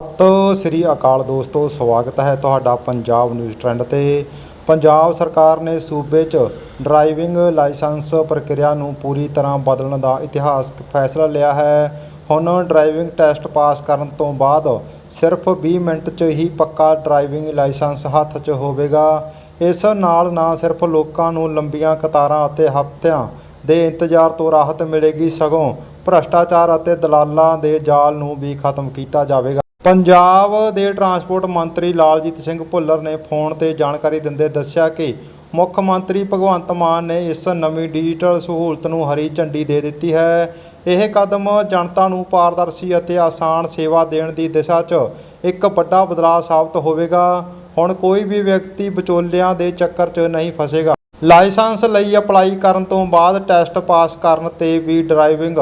ਸਤਿ ਸ੍ਰੀ ਅਕਾਲ ਦੋਸਤੋ, ਸਵਾਗਤ ਹੈ ਤੁਹਾਡਾ ਪੰਜਾਬ ਨਿਊਜ਼ ਟ੍ਰੈਂਡ ਤੇ। ਪੰਜਾਬ ਸਰਕਾਰ ਨੇ ਸੂਬੇ 'ਚ ਡਰਾਈਵਿੰਗ ਲਾਇਸੈਂਸ ਪ੍ਰਕਿਰਿਆ ਨੂੰ ਪੂਰੀ ਤਰ੍ਹਾਂ ਬਦਲਣ ਦਾ ਇਤਿਹਾਸਕ ਫੈਸਲਾ ਲਿਆ ਹੈ। ਹੁਣ ਡਰਾਈਵਿੰਗ ਟੈਸਟ ਪਾਸ ਕਰਨ ਤੋਂ ਬਾਅਦ ਸਿਰਫ 20 ਮਿੰਟ 'ਚ ਹੀ ਪੱਕਾ ਡਰਾਈਵਿੰਗ ਲਾਇਸੈਂਸ ਹੱਥ 'ਚ ਹੋਵੇਗਾ। ਇਸ ਨਾਲ ਨਾ ਸਿਰਫ ਲੋਕਾਂ ਨੂੰ ਲੰਬੀਆਂ ਕਤਾਰਾਂ ਅਤੇ ਹਫ਼ਤਿਆਂ ਦੇ ਇੰਤਜ਼ਾਰ ਤੋਂ ਰਾਹਤ ਮਿਲੇਗੀ, ਸਗੋਂ ਭ੍ਰਸ਼ਟਾਚਾਰ ਅਤੇ ਦਲਾਲਾਂ ਦੇ ਜਾਲ ਨੂੰ ਵੀ ਖਤਮ ਕੀਤਾ ਜਾਵੇਗਾ। ਪੰਜਾਬ ਦੇ ਟਰਾਂਸਪੋਰਟ ਮੰਤਰੀ ਲਾਲਜੀਤ ਸਿੰਘ ਭੁੱਲਰ ਨੇ ਫੋਨ ਤੇ ਜਾਣਕਾਰੀ ਦਿੰਦੇ ਦੱਸਿਆ ਕਿ ਮੁੱਖ ਮੰਤਰੀ ਭਗਵੰਤ ਮਾਨ ਨੇ ਇਸ ਨਵੀਂ ਡਿਜੀਟਲ ਸਹੂਲਤ ਨੂੰ ਹਰੀ ਝੰਡੀ ਦੇ ਦਿੱਤੀ ਹੈ। ਇਹ ਕਦਮ ਜਨਤਾ ਨੂੰ ਪਾਰਦਰਸ਼ੀ ਅਤੇ ਆਸਾਨ ਸੇਵਾ ਦੇਣ ਦੀ ਦਿਸ਼ਾ 'ਚ ਇੱਕ ਵੱਡਾ ਬਦਲਾਅ ਸਾਬਤ ਹੋਵੇਗਾ। ਹੁਣ ਕੋਈ ਵੀ ਵਿਅਕਤੀ ਵਿਚੋਲਿਆਂ ਦੇ ਚੱਕਰ 'ਚ ਨਹੀਂ ਫਸੇਗਾ। ਲਾਇਸੈਂਸ ਲਈ ਅਪਲਾਈ ਕਰਨ ਤੋਂ ਬਾਅਦ ਟੈਸਟ ਪਾਸ ਕਰਨ ਤੇ ਵੀ ਡਰਾਈਵਿੰਗ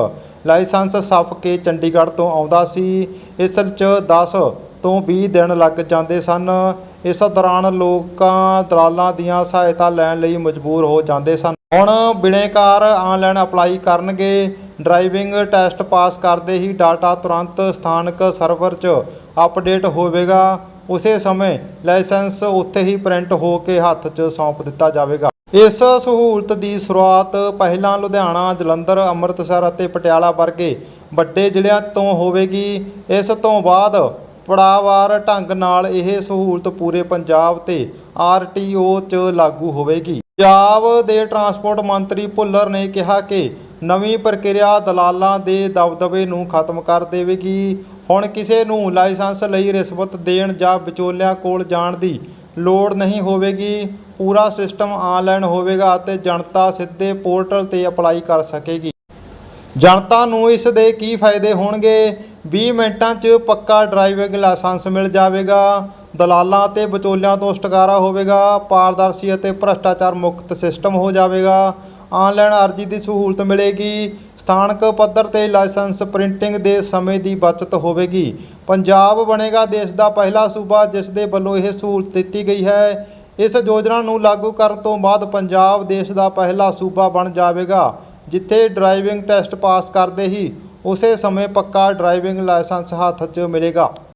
ਲਾਇਸੈਂਸ ਸਫ ਕੇ ਚੰਡੀਗੜ੍ਹ ਤੋਂ ਆਉਂਦਾ ਸੀ। ਇਸ 'ਚ 10 ਤੋਂ 20 ਦਿਨ ਲੱਗ ਜਾਂਦੇ ਸਨ। ਇਸ ਦੌਰਾਨ ਲੋਕਾਂ ਦਲਾਲਾਂ ਦੀਆਂ ਸਹਾਇਤਾ ਲੈਣ ਲਈ ਮਜਬੂਰ ਹੋ ਜਾਂਦੇ ਸਨ। ਹੁਣ ਬਿਨੇਕਾਰ ਆਨਲਾਈਨ ਅਪਲਾਈ ਕਰਨਗੇ। ਡਰਾਈਵਿੰਗ ਟੈਸਟ ਪਾਸ ਕਰਦੇ ਹੀ ਡਾਟਾ ਤੁਰੰਤ ਸਥਾਨਕ ਸਰਵਰ 'ਚ ਅਪਡੇਟ ਹੋਵੇਗਾ। ਉਸੇ ਸਮੇਂ ਲਾਇਸੈਂਸ ਉੱਥੇ ਹੀ ਪ੍ਰਿੰਟ ਹੋ ਕੇ ਹੱਥ 'ਚ ਸੌਂਪ ਦਿੱਤਾ ਜਾਵੇਗਾ। ਇਸ ਸਹੂਲਤ ਦੀ ਸ਼ੁਰੂਆਤ ਪਹਿਲਾਂ ਲੁਧਿਆਣਾ, ਜਲੰਧਰ, ਅੰਮ੍ਰਿਤਸਰ ਅਤੇ ਪਟਿਆਲਾ ਵਰਗੇ ਵੱਡੇ ਜ਼ਿਲ੍ਹਿਆਂ ਤੋਂ ਹੋਵੇਗੀ। ਇਸ ਤੋਂ ਬਾਅਦ ਪੜਾਵਾਰ ਢੰਗ ਨਾਲ ਇਹ ਸਹੂਲਤ ਪੂਰੇ ਪੰਜਾਬ ਤੇ ਆਰਟੀਓ 'ਚ ਲਾਗੂ ਹੋਵੇਗੀ। ਪੰਜਾਬ ਦੇ ਟਰਾਂਸਪੋਰਟ ਮੰਤਰੀ ਭੁੱਲਰ ਨੇ ਕਿਹਾ ਕਿ ਨਵੀਂ ਪ੍ਰਕਿਰਿਆ ਦਲਾਲਾਂ ਦੇ ਦਬਦਬੇ ਨੂੰ ਖਤਮ ਕਰ ਦੇਵੇਗੀ। ਹੁਣ ਕਿਸੇ ਨੂੰ ਲਾਇਸੈਂਸ ਲਈ ਰਿਸ਼ਵਤ ਦੇਣ ਜਾਂ ਵਿਚੋਲਿਆਂ ਕੋਲ ਜਾਣ ਦੀ ਲੋੜ ਨਹੀਂ ਹੋਵੇਗੀ, ਪੂਰਾ ਸਿਸਟਮ ਆਨਲਾਈਨ ਹੋਵੇਗਾ ਅਤੇ ਜਨਤਾ ਸਿੱਧੇ ਪੋਰਟਲ ਤੇ ਅਪਲਾਈ ਕਰ ਸਕੇਗੀ। ਜਨਤਾ ਨੂੰ ਇਸ ਦੇ ਕੀ ਫਾਇਦੇ ਹੋਣਗੇ? 20 ਮਿੰਟਾਂ 'ਚ ਪੱਕਾ ਡਰਾਈਵਿੰਗ ਲਾਇਸੈਂਸ ਮਿਲ ਜਾਵੇਗਾ। ਦਲਾਲਾਂ ਅਤੇ ਵਿਚੋਲਿਆਂ ਤੋਂ ਛੁਟਕਾਰਾ ਹੋਵੇਗਾ, ਪਾਰਦਰਸ਼ੀ ਅਤੇ ਭ੍ਰਸ਼ਟਾਚਾਰ ਮੁਕਤ ਸਿਸਟਮ ਹੋ ਜਾਵੇਗਾ। ਆਨਲਾਈਨ ਅਰਜ਼ੀ ਦੀ ਸਹੂਲਤ ਮਿਲੇਗੀ। ਸਥਾਨਕ ਪੱਧਰ ਤੇ ਲਾਇਸੈਂਸ ਪ੍ਰਿੰਟਿੰਗ ਦੇ ਸਮੇਂ ਦੀ ਬਚਤ ਹੋਵੇਗੀ। ਪੰਜਾਬ ਬਣੇਗਾ ਦੇਸ਼ ਦਾ ਪਹਿਲਾ ਸੂਬਾ, ਜਿਸ ਦੇ ਵੱਲੋਂ ਇਹ ਸਹੂਲਤ ਦਿੱਤੀ ਗਈ ਹੈ। ਇਸ ਯੋਜਨਾ ਨੂੰ ਲਾਗੂ ਕਰਨ ਤੋਂ ਬਾਅਦ ਪੰਜਾਬ ਦੇਸ਼ ਦਾ ਪਹਿਲਾ ਸੂਬਾ ਬਣ ਜਾਵੇਗਾ, ਜਿੱਥੇ ਡਰਾਈਵਿੰਗ ਟੈਸਟ ਪਾਸ ਕਰਦੇ ਹੀ ਉਸੇ ਸਮੇਂ ਪੱਕਾ ਡਰਾਈਵਿੰਗ ਲਾਇਸੈਂਸ ਹੱਥ 'ਚ ਮਿਲੇਗਾ।